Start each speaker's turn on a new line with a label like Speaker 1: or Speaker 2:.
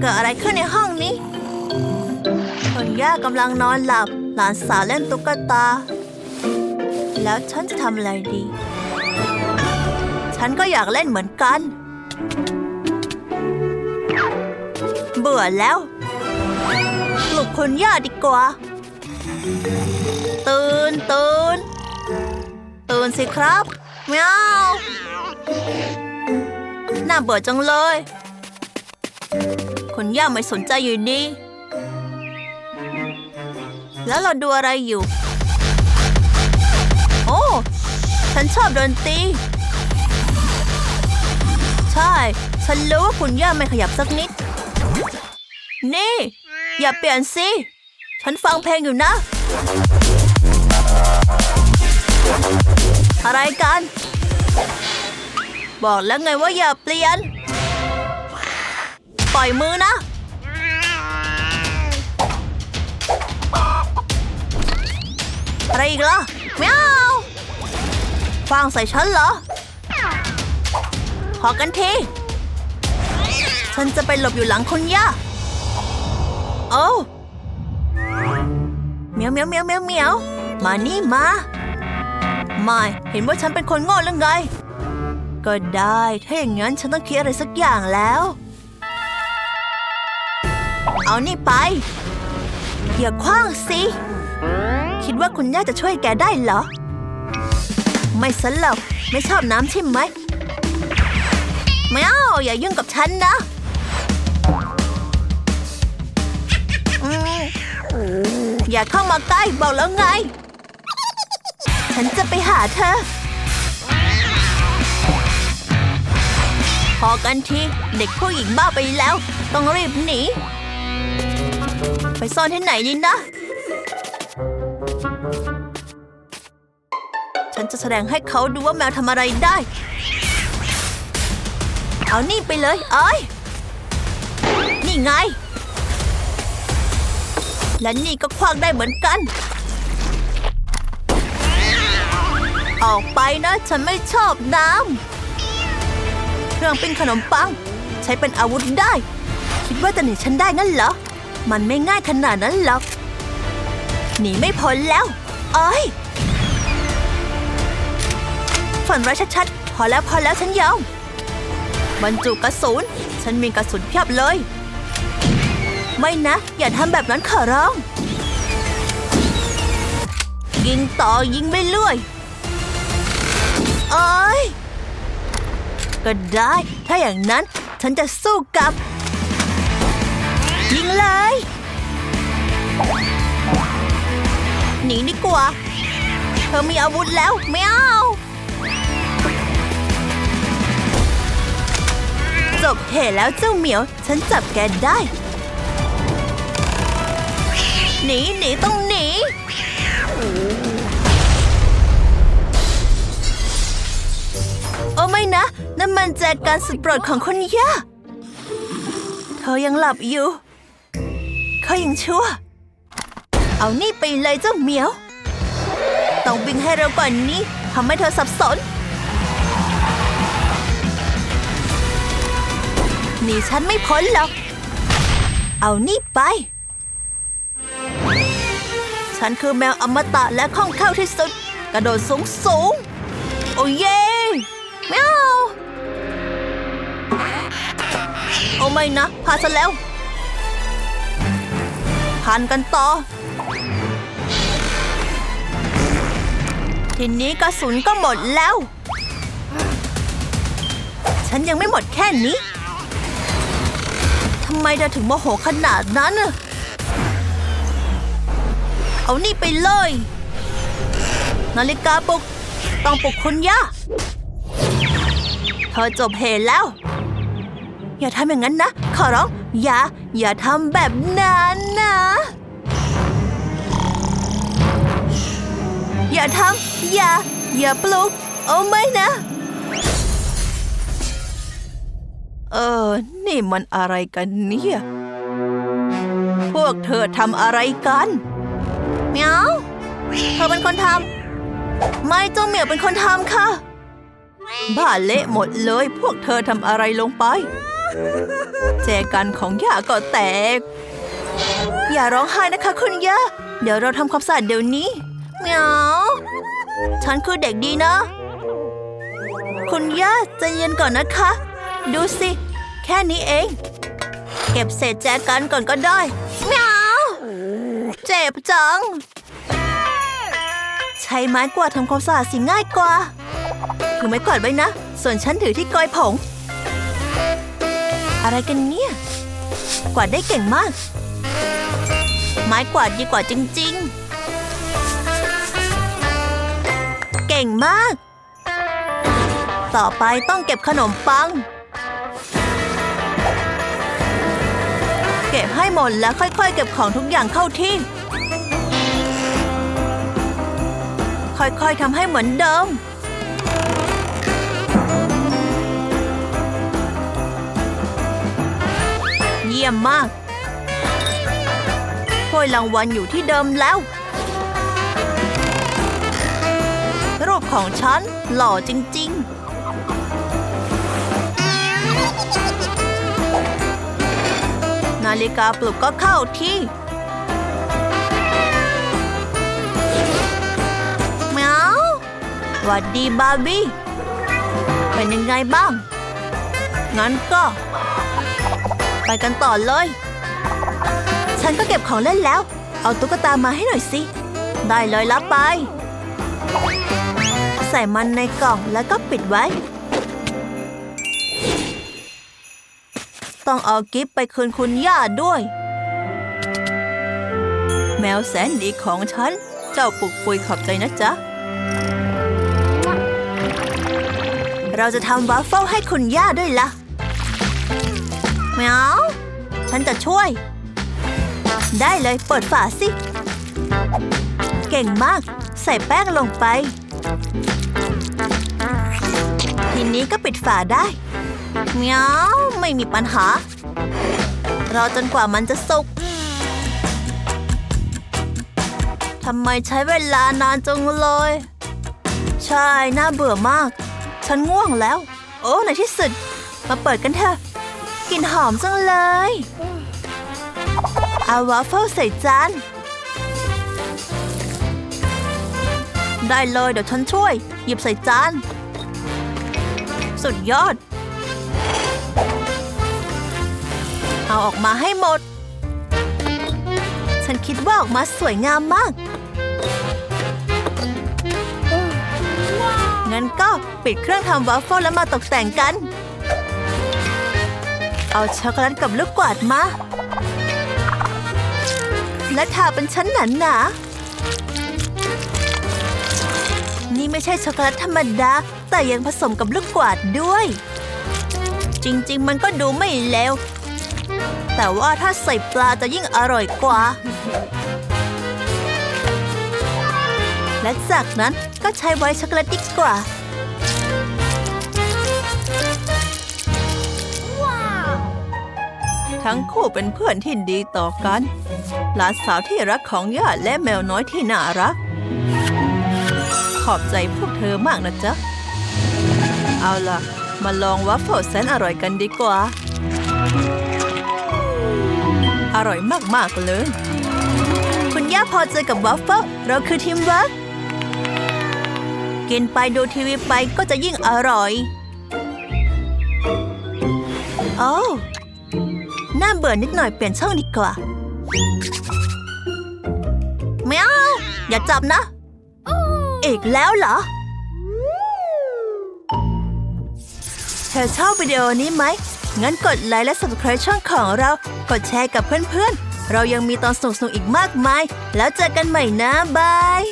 Speaker 1: เกิดอะไรขึ้นในห้องนี้คนย่ากำลังนอนหลับ หลานสาวเล่นตุ๊กตา แล้วฉันจะทำอะไรดี ฉันก็อยากเล่นเหมือนกัน เบื่อแล้วปลุกคุณย่าดีกว่า ตื่นตื่นตื่นสิครับแมวน่าเบื่อจังเลย คุณย่าไม่สนใจอยู่ดี แล้วเราดูอะไรอยู่ โอ้ ฉันชอบดนตรี ใช่ ฉันรู้ว่าคุณย่าไม่ขยับสักนิด นี่ อย่าเปลี่ยนสิ ฉันฟังเพลงอยู่นะ อะไรกัน บอกแล้วไงว่าอย่าเปลี่ยน ปล่อยมือนะ อะไรอีกล่ะแมวฟางใส่ฉันเหรอ ขอกันที ฉันจะไปหลบอยู่หลังคุณย่าโอ้เหมียวเหมียวเหมียวเหมียวเมียวมานี่มา ไม่ เห็นว่าฉันเป็นคนโง่หรือไง ก็ได้ ถ้าอย่างนั้นฉันต้องคิดอะไรสักอย่างแล้ว เอานี่ไป อย่าคว้างสิ คิดว่าคุณย่าจะช่วยแกได้เหรอ ไม่สนหรอกไม่ชอบน้ำใช่ไหมไม่เอาอย่ายุ่งกับฉันนะอืมอย่าเข้ามาใกล้บอกแล้วไง ฉันจะไปหาเธอ พอกันที เด็กผู้หญิงบ้าไปแล้ว ต้องรีบหนี ไปซ่อนที่ไหนดีนะ ฉันจะแสดงให้เขาดูว่าแมวทำอะไรได้ เอานี่ไปเลยเอ้ย นี่ไง และนี่ก็คว้างได้เหมือนกัน ออกไปนะ ฉันไม่ชอบน้ำเครื่องปิ้งขนมปัง ใช้เป็นอาวุธได้ คิดว่าจะหนีฉันได้งั้นเหรอ มันไม่ง่ายขนาดนั้นหรอก หนีไม่พ้นแล้ว เอ้ย ฝันร้ายชัดๆ พอแล้วพอแล้วฉันยอมบรรจุกระสุน ฉันมีกระสุนเพียบเลย ไม่นะ อย่าทำแบบนั้นขอร้อง ยิงต่อยิงไปเรื่อย เอ้ย ก็ได้ ถ้าอย่างนั้นฉันจะสู้กับ ยิงเลย หนีดีกว่า เธอมีอาวุธแล้ว ไม่เอาจบเหตุแล้วเจ้าเหมียว ฉันจับแกได้ หนีหนีต้องหนี โอ้ไม่นะนั่นมันแจกันสุดโปรดของคนย่าเธอยังหลับอยู่ เขายังชั่ว เอานี่ไปเลยเจ้าเหมียว ต้องวิ่งให้เร็วกว่านี้ทำให้เธอสับสนหนีฉันไม่พ้นหรอก เอานี่ไป ฉันคือแมวอมตะและคล่องแคล่วที่สุด กระโดดสูงสูง โอ้เย่แมวโอ้ไม่นะพาฉันแล้ว พันกันต่อ ทีนี้กระสุนก็หมดแล้ว ฉันยังไม่หมดแค่นี้ ทำไมเธอถึงโมโหขนาดนั้น เอานี่ไปเลย นาฬิกาปลุก ต้องปลุกคุณย่า เธอจบเหตุแล้ว อย่าทำอย่างนั้นนะ ขอร้อง อย่า อย่าทำแบบนั้นนะ อย่าทำ อย่า อย่าปลุก โอ้ไม่นะ เออ นี่มันอะไรกันเนี่ย พวกเธอทำอะไรกันเหมียวเธอเป็นคนทำ ไม่เจ้าเหมียวเป็นคนทำค่ะ บ้าเละหมดเลย พวกเธอทำอะไรลงไป แจกันของย่าก็แตก อย่าร้องไห้นะคะคุณย่า เดี๋ยวเราทำความสะอาดเดี๋ยวนี้เหมียวฉันคือเด็กดีนะ คุณย่าใจเย็นก่อนนะคะ ดูสิ แค่นี้เอง เก็บเศษแจกันก่อนก็ได้เหมียวเจ็บจัง ใช้ไม้กวาดทำความสะอาดสิง่ายกว่าถือไม้กวาดไว้นะ ส่วนฉันถือที่กอยผง อะไรกันเนี่ย กวาดได้เก่งมาก ไม้กวาดดีกว่าจริง ๆ เก่งมาก ต่อไปต้องเก็บขนมปัง เก็บให้หมดแล้วค่อยๆ เก็บของทุกอย่างเข้าที่ ค่อยๆทำให้เหมือนเดิม ยี่ยมมากถ้วยรางวัลอยู่ที่เดิมแล้ว รูปของฉันหล่อจริง ๆนาฬิกาปลุกก็เข้าที่แมวหวัดดีบาร์บี้ เป็นยังไงบ้าง งั้นก็ ไปกันต่อเลย ฉันก็เก็บของเล่นแล้ว เอาตุ๊กตามาให้หน่อยสิ ได้เลยรับไป ใส่มันในกล่องแล้วก็ปิดไว้ ต้องเอากิฟต์ไปคืนคุณย่าด้วย แมวแสนดีของฉัน เจ้าปุกปุยขอบใจนะจ๊ะเราจะทำวาฟเฟิลให้คุณย่าด้วยล่ะ แมวฉันจะช่วย ได้เลยเปิดฝาสิ เก่งมาก ใส่แป้งลงไป ทีนี้ก็ปิดฝาได้เมียวไม่มีปัญหา รอจนกว่ามันจะสุกทำไมใช้เวลานานจังเลย ใช่ น่าเบื่อมาก ฉันง่วงแล้ว โอ้ในที่สุด มาเปิดกันเถอะ ลิ่นหอมจังเลย เอาวาฟเฟิลใส่จาน ได้เลยเดี๋ยวฉันช่วย หยิบใส่จาน สุดยอด เอาออกมาให้หมด ฉันคิดว่าออกมาสวยงามมากงั้นก็ปิดเครื่องทำวาฟเฟิลแล้วมาตกแต่งกัน เอาช็อกโกแลตกับลูกกวาดมา และทาเป็นชั้นหนาหนาๆนี่ไม่ใช่ช็อกโกแลตธรรมดา แต่ยังผสมกับลูกกวาดด้วย จริง ๆ มันก็ดูไม่เลวแต่ว่าถ้าใส่ปลาจะยิ่งอร่อยกว่า และจากนั้นก็ใช้ไวท์ช็อกโกแลตดีกว่า ทั้งคู่เป็นเพื่อนที่ดีต่อกัน หลานสาวที่รักของย่าและแมวน้อยที่น่ารัก ขอบใจพวกเธอมากนะจ๊ะ เอาล่ะ มาลองวัฟเฟิลแสนอร่อยกันดีกว่า อร่อยมาก ๆ เลย คุณย่าพอใจกับวัฟเฟิลเราคือทีมเวิร์กกินไปดูทีวีไปก็จะยิ่งอร่อย โอ้ว น่าเบื่อนิดหน่อยเปลี่ยนช่องดีกว่าแมวอย่าจับนะ อีกแล้วเหรอ เธอชอบวิดีโอนี้ไหม งั้นกดไลค์และ subscribe ช่องของเรา กดแชร์กับเพื่อนๆ เรายังมีตอนสนุกๆอีกมากมาย แล้วเจอกันใหม่นะ บาย